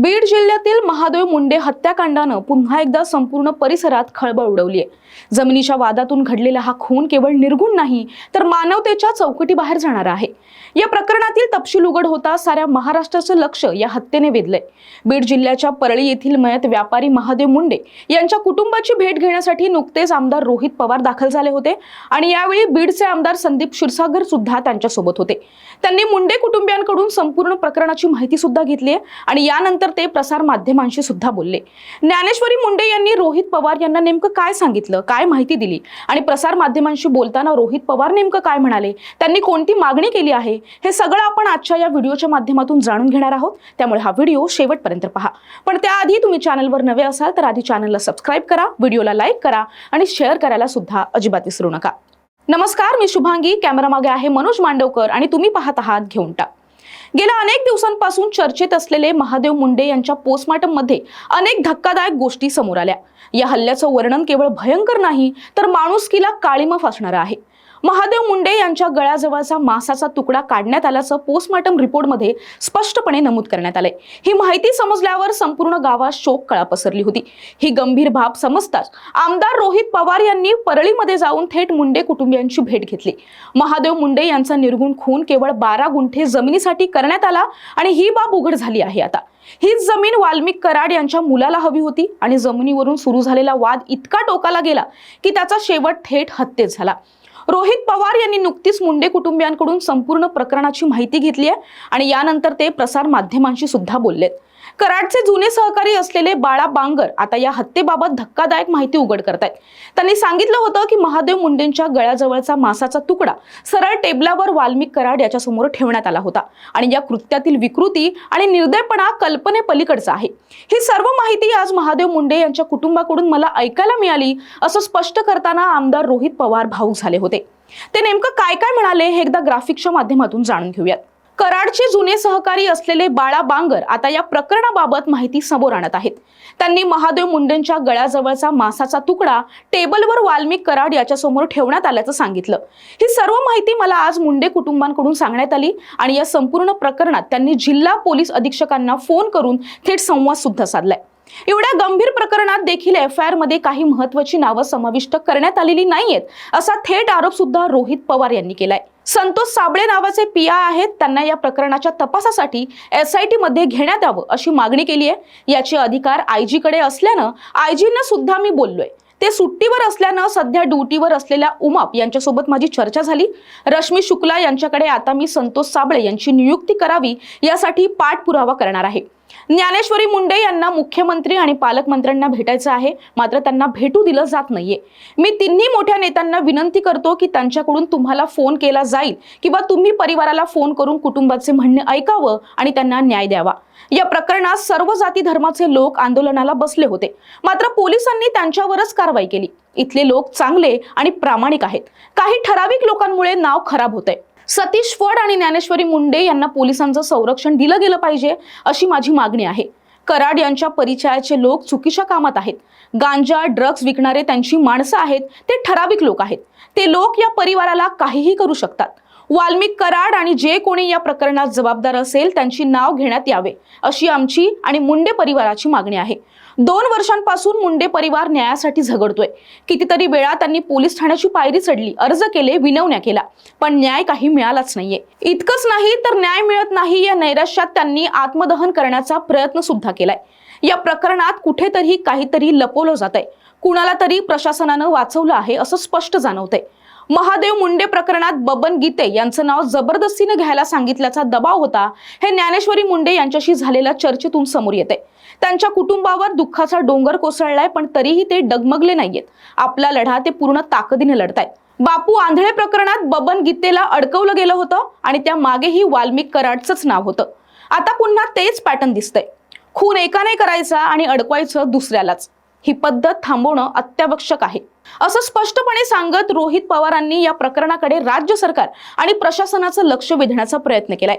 बीड जिल्ह्यातील महादेव मुंडे हत्याकांडानं पुन्हा एकदा संपूर्ण परिसरात खळबळ उडवली आहे जमिनीच्या वादातून घडलेला हा खून केवळ निर्गुण नाही तर मानवतेच्या चौकटीबाहेर जाणारा आहे. या प्रकरणातील तपशील उघड होता साऱ्या महाराष्ट्राचं लक्ष या हत्येने वेधलंय. बीड जिल्ह्याच्या परळी येथील मयत व्यापारी महादेव मुंडे यांच्या कुटुंबाची भेट घेण्यासाठी नुकतेच आमदार रोहित पवार दाखल झाले होते आणि यावेळी बीडचे आमदार संदीप क्षीरसागर सुद्धा त्यांच्यासोबत होते. त्यांनी मुंडे कुटुंबियांकडून संपूर्ण प्रकरणाची माहिती सुद्धा घेतली आहे आणि यानंतर ते प्रसार माध्यमांशी सुद्धा बोलले. ज्ञानेश्वरी मुंडे यांनी रोहित पवार यांना नेमकं काय सांगितलं काय माहिती दिली? आणि प्रसार माध्यमांशी बोलताना रोहित पवार नेमकं काय म्हणाले? त्यांनी कोणती मागणी केली आहे? हे सगळं आपण आजच्या या व्हिडिओच्या माध्यमातून जाणून घेणार आहोत. त्यामुळे हा व्हिडिओ शेवटपर्यंत पहा. पण त्याआधी तुम्ही चॅनलवर नवे असाल तर आधी चॅनलला सबस्क्राईब करा व्हिडिओला लाईक करा आणि शेअर करायला सुद्धा अजिबात विसरू नका. नमस्कार मी शुभांगी. कॅमेरामागे आहे मनोज मांडवकर आणि तुम्ही पाहत आहात घेऊन टाक. गेल्या अनेक दिवसांपासून चर्चेत असलेले महादेव मुंडे यांच्या पोस्टमॉर्टममध्ये अनेक धक्कादायक गोष्टी समोर आल्या. या हल्ल्याचं वर्णन केवळ भयंकर नाही तर माणुसकीला काळीमा फासणारं आहे. महादेव मुंडे यांच्या गळ्याजवळचा मांसाचा तुकडा काढण्यात आल्याचं पोस्टमॉर्टम रिपोर्टमध्ये स्पष्टपणे नमूद करण्यात आलंय. ही माहिती समजल्यावर संपूर्ण गावात शोक कळा पसरली होती. ही गंभीर बाब समजताच आमदार रोहित पवार यांनी परळीमध्ये जाऊन थेट मुंडे कुटुंबियांची भेट घेतली. महादेव मुंडे यांचा निर्गुण खून केवळ बारा गुंठे जमिनीसाठी करण्यात आला आणि ही बाब उघड झाली आहे आता. हीच जमीन वाल्मिक कराड यांच्या मुलाला हवी होती आणि जमिनीवरून सुरू झालेला वाद इतका टोकाला गेला की त्याचा शेवट थेट हत्येत झाला. रोहित पवार यांनी नुकतीच मुंडे कुटुंबियांकडून संपूर्ण प्रकरणाची माहिती घेतली आहे आणि यानंतर ते प्रसार माध्यमांशी सुद्धा बोललेत. कराडचे जुने सहकारी असलेले बाळा बांगर आता या हत्येबाबत धक्कादायक माहिती उघड करतायत. त्यांनी सांगितलं होतं की महादेव मुंडेंच्या गळ्याजवळचा मासाचा तुकडा सरळ टेबलावर वाल्मिक कराड याच्यासमोर ठेवण्यात आला होता आणि या कृत्यातील विकृती आणि निर्दयपणा कल्पनेपलीकडचा आहे. ही सर्व माहिती आज महादेव मुंडे यांच्या कुटुंबाकडून मला ऐकायला मिळाली असं स्पष्ट करताना आमदार रोहित पवार भाऊक झाले होते. ते नेमकं काय काय म्हणाले हे एकदा ग्राफिक्सच्या माध्यमातून जाणून घेऊयात. कराडचे जुने सहकारी असलेले बाळा बांगर आता या प्रकरणाबाबत माहिती समोर आणत आहेत. त्यांनी महादेव मुंडेंच्या गळ्याजवळचा मांसाचा तुकडा टेबलवर वाल्मिक कराड याच्यासमोर ठेवण्यात आल्याचं सांगितलं. ही सर्व माहिती मला आज मुंडे कुटुंबांकडून सांगण्यात आली आणि या संपूर्ण प्रकरणात त्यांनी जिल्हा पोलीस अधीक्षकांना फोन करून थेट संवाद सुद्धा साधलाय. एवढ्या गंभीर प्रकरणात देखील एफ आय आरमध्ये काही महत्वाची नावं समाविष्ट करण्यात आलेली नाहीयेत असा थेट आरोप सुद्धा रोहित पवार यांनी केलाय. संतोष साबळे नावाचे पी आय आहेत. त्यांना या प्रकरणाच्या तपासासाठी एस आय टी मध्ये घेण्यात यावं अशी मागणी केली आहे. याचे अधिकार आयकडे असल्यानं आयजींना सुद्धा मी बोललोय. ते सुट्टीवर असल्यानं सध्या ड्युटीवर असलेल्या उमाप यांच्यासोबत माझी चर्चा झाली. रश्मी शुक्ला यांच्याकडे आता मी संतोष साबळे यांची नियुक्ती करावी यासाठी पाठपुरावा करणार आहे. ज्ञानेश्वरी मुंडे यांना मुख्यमंत्री आणि पालकमंत्र्यांना भेटायचं आहे. मात्र त्यांना भेटू दिलं जात नाहीये. मी तिन्ही मोठ्या नेत्यांना विनंती करतो की त्यांच्याकडून तुम्हाला फोन केला जाईल किंवा तुम्ही परिवाराला फोन करून कुटुंबाचे म्हणणे ऐकावं आणि त्यांना न्याय द्यावा. या प्रकरणात सर्व जाती धर्माचे लोक आंदोलनाला बसले होते. मात्र पोलिसांनी त्यांच्यावरच कारवाई केली. इथले लोक चांगले आणि प्रामाणिक आहेत. काही ठराविक लोकांमुळे नाव खराब होतंय. सतीश फड आणि ज्ञानेश्वरी मुंडे यांना पोलिसांचं संरक्षण दिलं गेलं पाहिजे अशी माझी मागणी आहे. कराड यांच्या परिचयाचे लोक चुकीच्या कामात आहेत. गांजा ड्रग्ज विकणारे त्यांची माणसं आहेत. ते ठराविक लोक आहेत. ते लोक या परिवाराला काहीही करू शकतात. वाल्मिक कराड आणि जे कोणी या प्रकरणात जबाबदार असेल त्यांची नाव घेण्यात यावे अशी आमची आणि मुंडे परिवाराची मागणी आहे. दोन वर्षांपासून मुंडे परिवार न्यायासाठी झगडतोय. कितीतरी वेळा त्यांनी पोलीस ठाण्याची पायरी चढली अर्ज केले विनवण्या केला पण न्याय काही मिळालाच नाहीये. इतकंच नाही तर न्याय मिळत नाही या नैराश्यात त्यांनी आत्मदहन करण्याचा प्रयत्न सुद्धा केलाय. या प्रकरणात कुठेतरी काहीतरी लपवलं जात आहे कुणाला तरी प्रशासनानं वाचवलं आहे असं स्पष्ट जाणवतंय. महादेव मुंडे प्रकरणात बबन गीते यांचं नाव जबरदस्तीने घ्यायला सांगितल्याचा दबाव होता. हे ज्ञानेश्वरी मुंडे यांच्याशी झालेल्या चर्चेतून समोर येते. त्यांच्या कुटुंबावर दुःखाचा डोंगर कोसळलाय पण तरीही ते डगमगले नाहीयेत. आपला लढा ते पूर्ण ताकदीने लढतायत. बापू आंधळे प्रकरणात बबन गीतेला अडकवलं गेलं होतं आणि त्या मागेही वाल्मिक कराडचंच नाव होतं. आता पुन्हा तेच पॅटर्न दिसतंय. खून एकाने करायचा आणि अडकवायचं दुसऱ्यालाच. ही पद्धत थांबवणं अत्यावश्यक आहे. असं स्पष्टपणे सांगत रोहित पवारांनी या प्रकरणाकडे राज्य सरकार आणि प्रशासनाचं लक्ष वेधण्याचा प्रयत्न केलाय.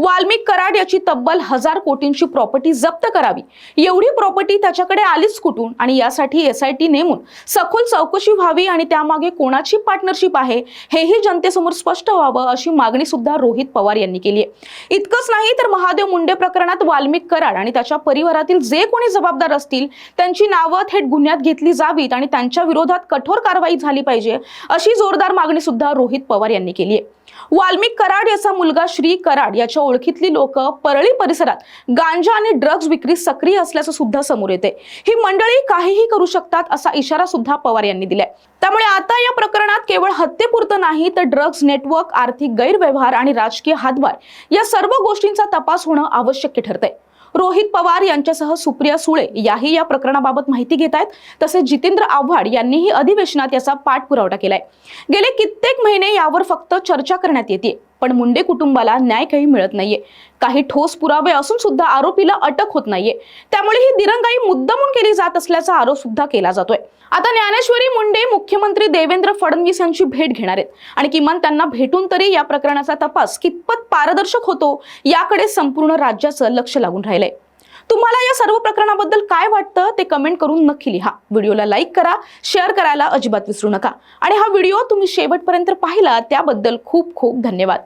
वाल्मिक कराड याची तब्बल हजार कोटींची प्रॉपर्टी जप्त करावी. एवढी प्रॉपर्टी त्याच्याकडे आलीच कुठून? आणि यासाठी एस आय टी नेमून सखोल चौकशी व्हावी आणि त्यामागे कोणाची पार्टनरशिप आहे हेही जनतेसमोर स्पष्ट व्हावं अशी मागणी सुद्धा रोहित पवार यांनी केली आहे. इतकंच नाही तर महादेव मुंडे प्रकरणात वाल्मिक कराड आणि त्याच्या परिवारातील जे कोणी जबाबदार असतील त्यांची नावं थेट गुन्ह्यात घेतली जावीत आणि त्यांच्या विरोधात कठोर कारवाई झाली पाहिजे अशी जोरदार मागणी सुद्धा रोहित पवार यांनी केली आहे. वाल्मिक कराड याचा मुलगा श्री कराड याच्या ओळखीतली लोक परळी परिसरात गांजा आणि ड्रग्ज विक्री सक्रिय असल्याचं सुद्धा समोर येते ही मंडळी काहीही करू शकतात असा इशारा सुद्धा पवार यांनी दिलाय. त्यामुळे आता या प्रकरणात केवळ हत्येपुरतं नाही तर ड्रग्ज नेटवर्क आर्थिक गैरव्यवहार आणि राजकीय हातभार या सर्व गोष्टींचा तपास होणं आवश्यक ठरतंय. रोहित पवार यांच्यासह सुप्रिया सुळे याही या प्रकरणाबाबत माहिती घेत आहेत. तसेच जितेंद्र आव्हाड यांनीही अधिवेशनात याचा पाठपुरावा केलाय. गेले कित्येक महिने यावर फक्त चर्चा करण्यात येते पण मुंडे कुटुंबाला न्याय काही मिळत नाहीये. काही ठोस पुरावे असून सुद्धा आरोपीला अटक होत नाहीये. त्यामुळे ही दिरंगाई मुद्दामून केली जात असल्याचा आरोप सुद्धा केला जातोय. आता ज्ञानेश्वरी मुंडे मुख्यमंत्री देवेंद्र फडणवीस यांची भेट घेणार आहेत. आणि किमान त्यांना भेटून तरी या प्रकरणाचा तपास कितपत पारदर्शक होतो याकडे संपूर्ण राज्याचं लक्ष लागून राहिलंय. तुम्हाला या सर्व प्रकरणाबद्दल काय वाटतं ते कमेंट करून नक्की लिहा. व्हिडिओला लाईक करा शेअर करायला अजिबात विसरू नका. आणि हा व्हिडिओ तुम्ही शेवटपर्यंत पाहिला त्याबद्दल खूप खूप धन्यवाद.